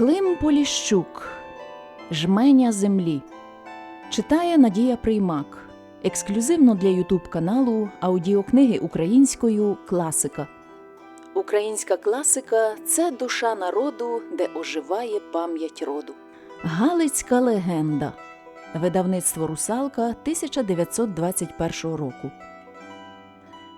Клим Поліщук Жменя землі читає Надія Приймак. Ексклюзивно для Ютуб каналу аудіокниги українською Класика. Українська класика це душа народу, де оживає пам'ять роду. Галицька легенда. Видавництво Русалка 1921 року.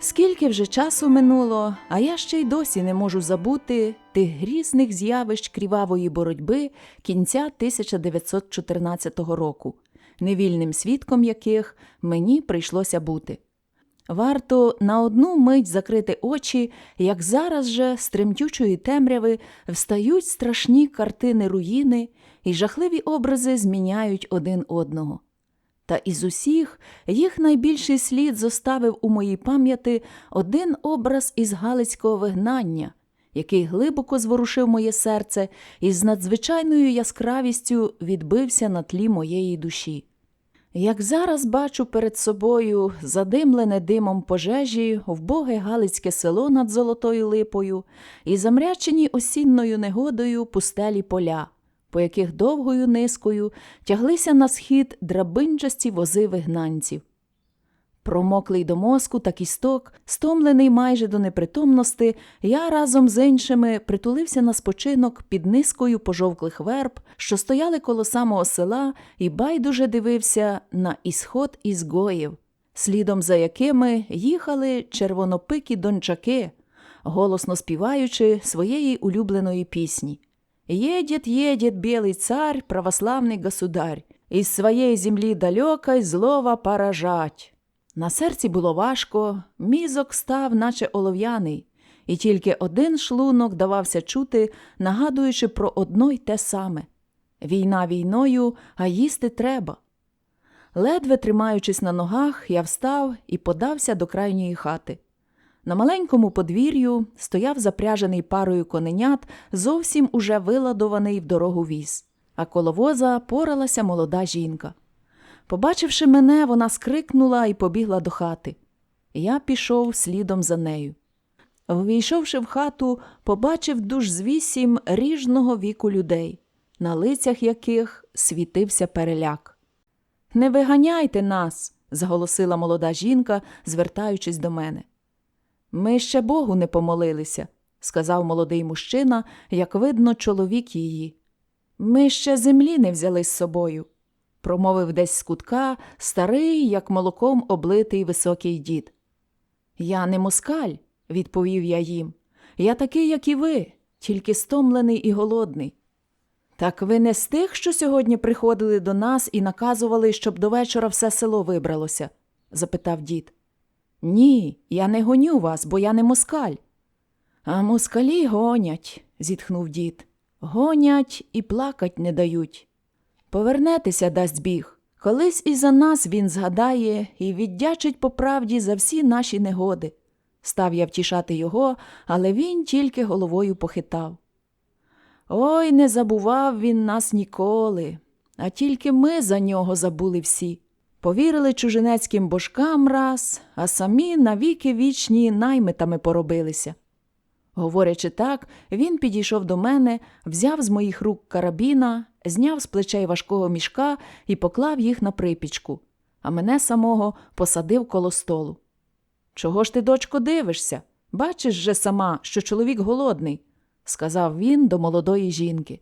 Скільки вже часу минуло, а я ще й досі не можу забути тих грізних з'явищ крівавої боротьби кінця 1914 року, невільним свідком яких мені прийшлося бути. Варто на одну мить закрити очі, як зараз же з тремтючої темряви встають страшні картини руїни, і жахливі образи зміняють один одного. Та із усіх їх найбільший слід зоставив у моїй пам'яті один образ із Галицького вигнання, який глибоко зворушив моє серце і з надзвичайною яскравістю відбився на тлі моєї душі. Як зараз бачу перед собою задимлене димом пожежі вбоге Галицьке село над Золотою липою і замрячені осінною негодою пустелі поля, по яких довгою низкою тяглися на схід драбинчасті вози вигнанців. Промоклий до мозку та кісток, стомлений майже до непритомності, я разом з іншими притулився на спочинок під низкою пожовклих верб, що стояли коло самого села, і байдуже дивився на ісход ізгоїв, слідом за якими їхали червонопикі дончаки, голосно співаючи своєї улюбленої пісні. Едет, едет белый царь, православный государь, із своєї землі далекой злова поражать. На серці було важко, мізок став, наче олов'яний, і тільки один шлунок давався чути, нагадуючи про одно й те саме війна війною, а їсти треба. Ледве тримаючись на ногах, я встав і подався до крайньої хати. На маленькому подвір'ю стояв запряжений парою коненят, зовсім уже виладований в дорогу віз, а коло воза поралася молода жінка. Побачивши мене, вона скрикнула і побігла до хати. Я пішов слідом за нею. Ввійшовши в хату, побачив душ з вісім ріжного віку людей, на лицях яких світився переляк. Не виганяйте нас, зголосила молода жінка, звертаючись до мене. Ми ще Богу не помолилися, сказав молодий мужчина, як видно, чоловік її. Ми ще землі не взяли з собою, промовив десь з кутка старий, як молоком облитий високий дід. Я не москаль, відповів я їм. Я такий, як і ви, тільки стомлений і голодний. Так ви не з тих, що сьогодні приходили до нас і наказували, щоб до вечора все село вибралося? запитав дід. Ні, я не гоню вас, бо я не москаль. А москалі гонять, зітхнув дід. Гонять і плакать не дають. Повернетеся, дасть біг. Колись і за нас він згадає і віддячить по правді за всі наші негоди. Став я втішати його, але він тільки головою похитав. Ой, не забував він нас ніколи, а тільки ми за нього забули всі. Повірили чужинецьким божкам раз, а самі навіки вічні наймитами поробилися. Говорячи так, він підійшов до мене, взяв з моїх рук карабіна, зняв з плечей важкого мішка і поклав їх на припічку, а мене самого посадив коло столу. Чого ж ти, дочко, дивишся? Бачиш же сама, що чоловік голодний, сказав він до молодої жінки.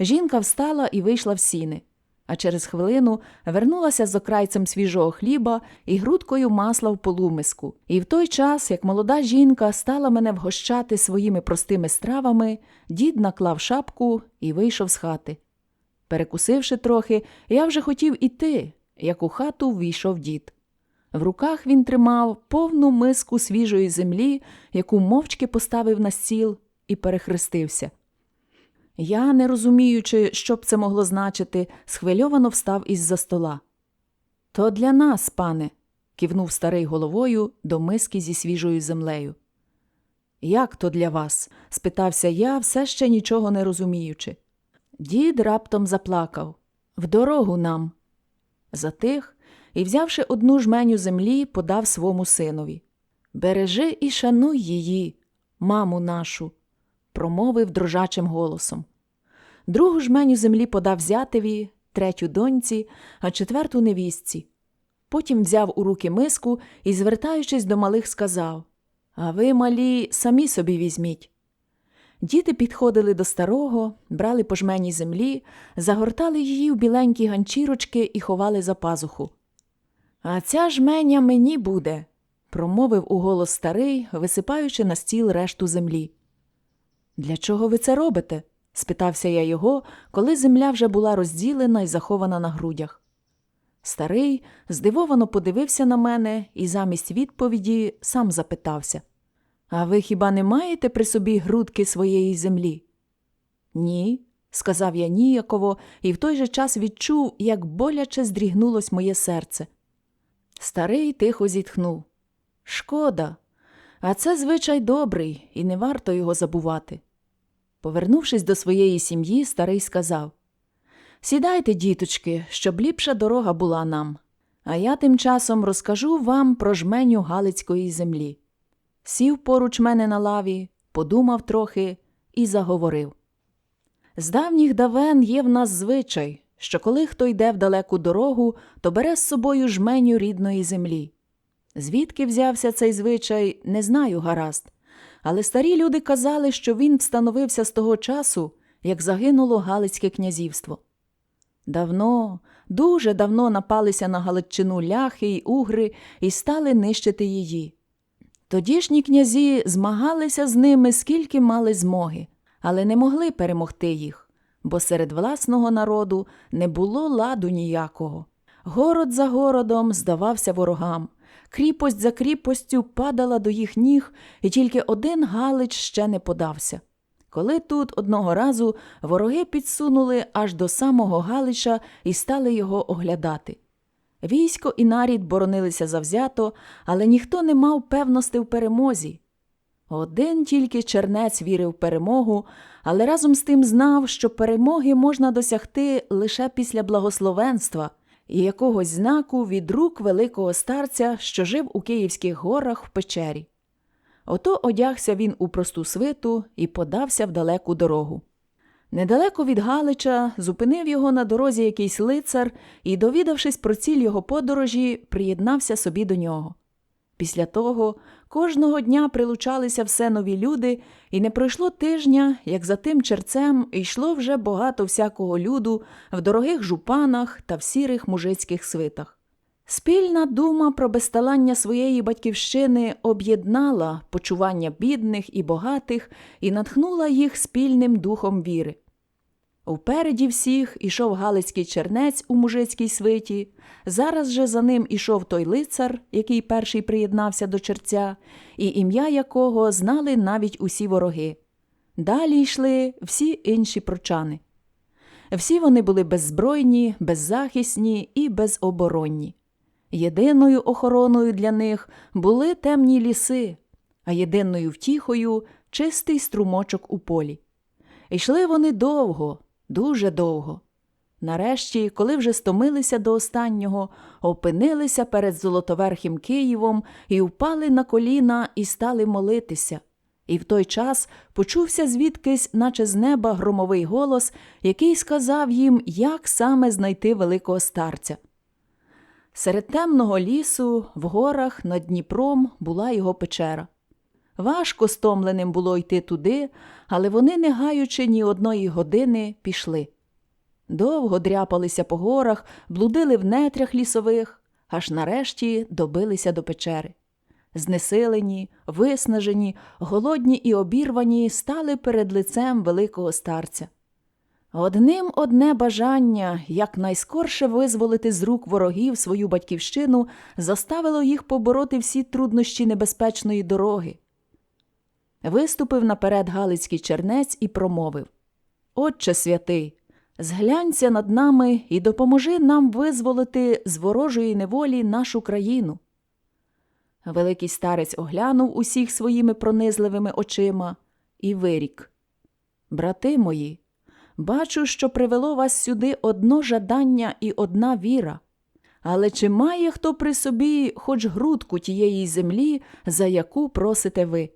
Жінка встала і вийшла в сіни а через хвилину вернулася з окрайцем свіжого хліба і грудкою масла в полумиску. І в той час, як молода жінка стала мене вгощати своїми простими стравами, дід наклав шапку і вийшов з хати. Перекусивши трохи, я вже хотів іти, як у хату ввійшов дід. В руках він тримав повну миску свіжої землі, яку мовчки поставив на стіл і перехрестився. Я, не розуміючи, що б це могло значити, схвильовано встав із за стола. То для нас, пане, кивнув старий головою до миски зі свіжою землею. Як то для вас? спитався я, все ще нічого не розуміючи. Дід раптом заплакав в дорогу нам. Затих і, взявши одну жменю землі, подав свому синові. Бережи і шануй її, маму нашу промовив дрожачим голосом. Другу жменю землі подав зятеві, третю доньці, а четверту невістці. Потім взяв у руки миску і, звертаючись до малих, сказав А ви, малі, самі собі візьміть. Діти підходили до старого, брали по жмені землі, загортали її в біленькі ганчірочки і ховали за пазуху. А ця жменя мені буде, промовив уголос старий, висипаючи на стіл решту землі. Для чого ви це робите? спитався я його, коли земля вже була розділена і захована на грудях. Старий здивовано подивився на мене і замість відповіді сам запитався А ви хіба не маєте при собі грудки своєї землі? Ні, сказав я ніяково, і в той же час відчув, як боляче здрігнулось моє серце. Старий тихо зітхнув. Шкода, а це звичай добрий, і не варто його забувати. Повернувшись до своєї сім'ї, старий сказав Сідайте, діточки, щоб ліпша дорога була нам, а я тим часом розкажу вам про жменю Галицької землі. Сів поруч мене на лаві, подумав трохи і заговорив. З давніх давен є в нас звичай, що коли хто йде в далеку дорогу, то бере з собою жменю рідної землі. Звідки взявся цей звичай, не знаю гаразд, але старі люди казали, що він встановився з того часу, як загинуло Галицьке князівство. Давно, дуже давно напалися на Галичину ляхи й угри і стали нищити її. Тодішні князі змагалися з ними, скільки мали змоги, але не могли перемогти їх, бо серед власного народу не було ладу ніякого. Город за городом здавався ворогам, кріпость за кріпостю падала до їх ніг, і тільки один Галич ще не подався. Коли тут одного разу вороги підсунули аж до самого Галича і стали його оглядати. Військо і нарід боронилися завзято, але ніхто не мав певності в перемозі. Один тільки чернець вірив в перемогу, але разом з тим знав, що перемоги можна досягти лише після благословенства і якогось знаку від рук великого старця, що жив у Київських горах в печері. Ото одягся він у просту свиту і подався в далеку дорогу. Недалеко від Галича зупинив його на дорозі якийсь лицар і, довідавшись про ціль його подорожі, приєднався собі до нього. Після того кожного дня прилучалися все нові люди, і не пройшло тижня, як за тим черцем йшло вже багато всякого люду в дорогих жупанах та в сірих мужицьких свитах. Спільна дума про безталання своєї батьківщини об'єднала почування бідних і багатих і натхнула їх спільним духом віри. Впереді всіх ішов Галицький чернець у мужицькій свиті, зараз же за ним ішов той лицар, який перший приєднався до черця, і ім'я якого знали навіть усі вороги. Далі йшли всі інші прочани. Всі вони були беззбройні, беззахисні і безоборонні. Єдиною охороною для них були темні ліси, а єдиною втіхою чистий струмочок у полі. Йшли вони довго, дуже довго. Нарешті, коли вже стомилися до останнього, опинилися перед Золотоверхим Києвом і впали на коліна і стали молитися. І в той час почувся звідкись, наче з неба, громовий голос, який сказав їм, як саме знайти великого старця. Серед темного лісу, в горах над Дніпром була його печера. Важко стомленим було йти туди, але вони, не гаючи ні одної години, пішли. Довго дряпалися по горах, блудили в нетрях лісових, аж нарешті добилися до печери. Знесилені, виснажені, голодні і обірвані стали перед лицем великого старця. Одним одне бажання якнайскорше визволити з рук ворогів свою батьківщину заставило їх побороти всі труднощі небезпечної дороги. Виступив наперед Галицький чернець і промовив Отче святий, зглянься над нами і допоможи нам визволити з ворожої неволі нашу країну. Великий старець оглянув усіх своїми пронизливими очима і вирік Брати мої, бачу, що привело вас сюди одно жадання і одна віра. Але чи має хто при собі хоч грудку тієї землі, за яку просите ви?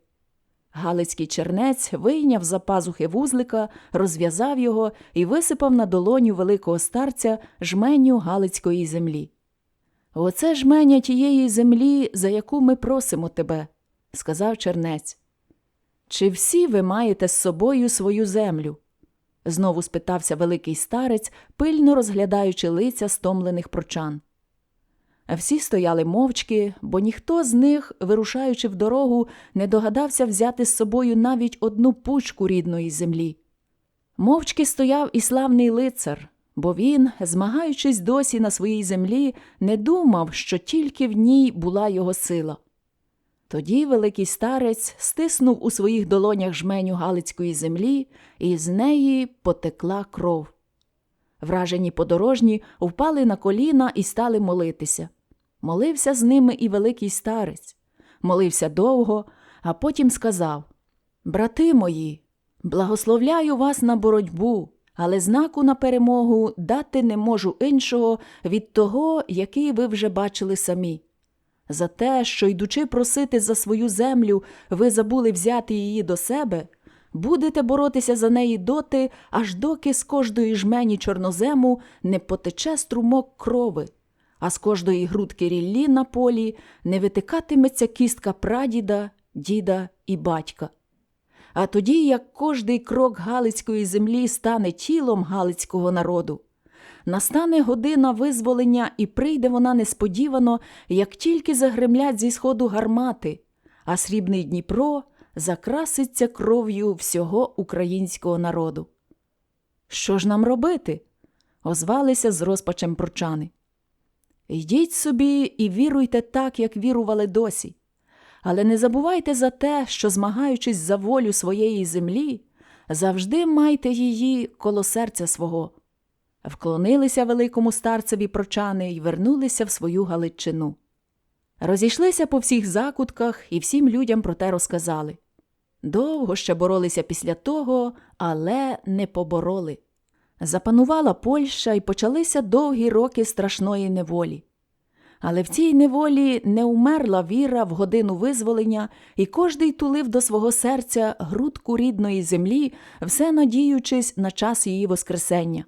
Галицький чернець вийняв за пазухи вузлика, розв'язав його і висипав на долоню великого старця жменю Галицької землі. Оце жменя тієї землі, за яку ми просимо тебе, сказав чернець. Чи всі ви маєте з собою свою землю? знову спитався великий старець, пильно розглядаючи лиця стомлених прочан. Всі стояли мовчки, бо ніхто з них, вирушаючи в дорогу, не догадався взяти з собою навіть одну пучку рідної землі. Мовчки стояв і славний лицар, бо він, змагаючись досі на своїй землі, не думав, що тільки в ній була його сила. Тоді великий старець стиснув у своїх долонях жменю Галицької землі, і з неї потекла кров. Вражені подорожні впали на коліна і стали молитися. Молився з ними і великий старець. Молився довго, а потім сказав Брати мої, благословляю вас на боротьбу, але знаку на перемогу дати не можу іншого від того, який ви вже бачили самі. За те, що, йдучи просити за свою землю, ви забули взяти її до себе, будете боротися за неї доти, аж доки з кожної жмені чорнозему не потече струмок крови, а з кожної грудки ріллі на полі не витикатиметься кістка прадіда, діда і батька. А тоді, як кожний крок Галицької землі стане тілом Галицького народу, Настане година визволення, і прийде вона несподівано, як тільки загремлять зі сходу гармати, а срібний Дніпро закраситься кров'ю всього українського народу. Що ж нам робити? озвалися з розпачем прочани. Йдіть собі і віруйте так, як вірували досі. Але не забувайте за те, що, змагаючись за волю своєї землі, завжди майте її коло серця свого. Вклонилися великому старцеві прочани й вернулися в свою Галичину. Розійшлися по всіх закутках і всім людям про те розказали. Довго ще боролися після того, але не побороли. Запанувала Польща і почалися довгі роки страшної неволі. Але в цій неволі не умерла віра в годину визволення, і кожний тулив до свого серця грудку рідної землі, все надіючись на час її Воскресення.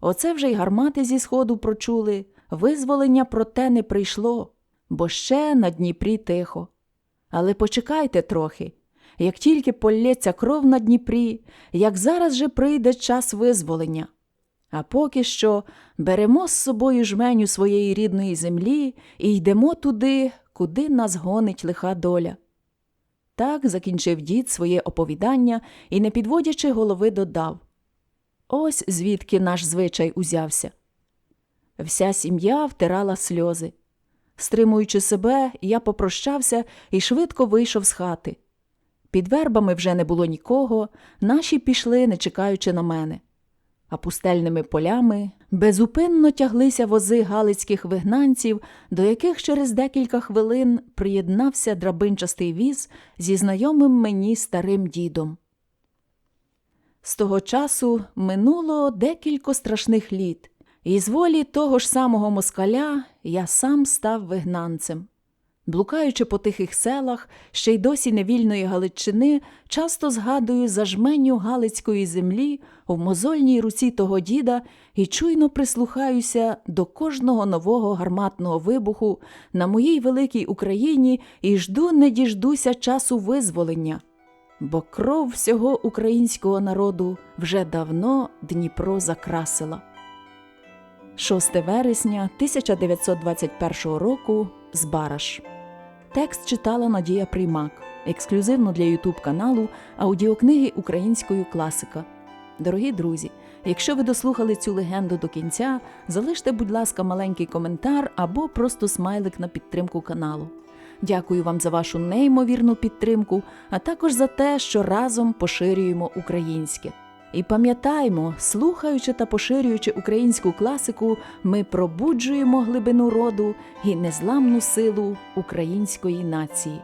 Оце вже й гармати зі сходу прочули, визволення проте не прийшло, бо ще на Дніпрі тихо. Але почекайте трохи. Як тільки полється кров на Дніпрі, як зараз же прийде час визволення. А поки що беремо з собою жменю своєї рідної землі і йдемо туди, куди нас гонить лиха доля. Так закінчив дід своє оповідання і, не підводячи голови, додав Ось звідки наш звичай узявся. Вся сім'я втирала сльози. Стримуючи себе, я попрощався і швидко вийшов з хати. Під вербами вже не було нікого, наші пішли, не чекаючи на мене. А пустельними полями безупинно тяглися вози галицьких вигнанців, до яких через декілька хвилин приєднався драбинчастий віз зі знайомим мені старим дідом. З того часу минуло декілька страшних літ, і з волі того ж самого москаля я сам став вигнанцем. Блукаючи по тихих селах, ще й досі невільної Галичини, часто згадую за жменю Галицької землі в мозольній руці того діда і чуйно прислухаюся до кожного нового гарматного вибуху на моїй великій Україні і жду не діждуся часу визволення бо кров всього українського народу вже давно Дніпро закрасила. 6 вересня 1921 року Збараш. Текст читала Надія Приймак. Ексклюзивно для Ютуб каналу аудіокниги українською класика. Дорогі друзі, якщо ви дослухали цю легенду до кінця, залиште, будь ласка, маленький коментар або просто смайлик на підтримку каналу. Дякую вам за вашу неймовірну підтримку, а також за те, що разом поширюємо українське. І пам'ятаймо, слухаючи та поширюючи українську класику, ми пробуджуємо глибину роду і незламну силу української нації.